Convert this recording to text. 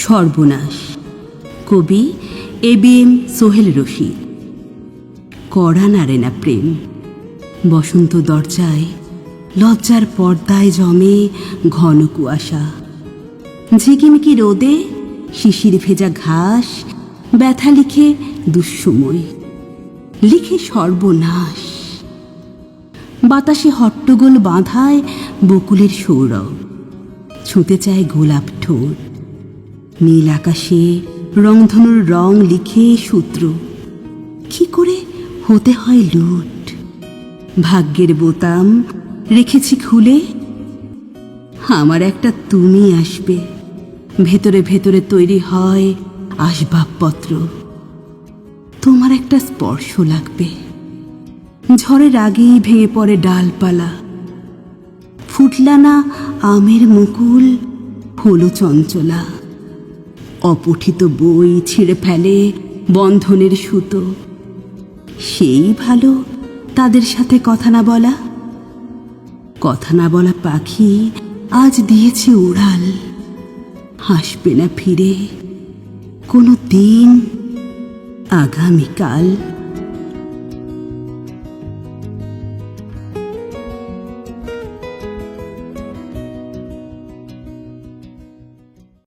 সর্বনাশ। কবি A B M Sohel Rashid. কড়া নাড়ে না প্রেম। বসন্ত দরজায় লজ্জার পর্দায় জমে ঘন কুয়াশা। ঝিকিমিকি রোদে শিশির ভেজা ঘাস ব্যথা লিখে দুঃসময়। লিখে সর্বনাশ। বাতাসে হট্টগোল বাঁধায় বকুলের সৌরভ। ছুঁতে চায় গোলাপ ঠোঁট। নীল আকাশে রংধনুর রং লিখে সূত্র। কি করে হতে হয় লুট? ভাগ্যের বোতাম রেখেছি খুলে। আমার একটা তুমি আসবে। ভেতরে ভেতরে তৈরি হয় আসবাবপত্র। তোমার একটা স্পর্শ লাগবে। ঝড়ের আগেই ভেঙে পড়ে ডালপালা। ফুটলা না আমের মুকুল হলো চঞ্চলা। অপঠিত বই ছিঁড়ে ফেলে বন্ধনের সুতো। সেই ভালো তাদের সাথে কথা না বলা। কথা না বলা পাখি আজ দিয়েছে উড়াল। হাসবে না ফিরে। কোনো দিন আগামীকাল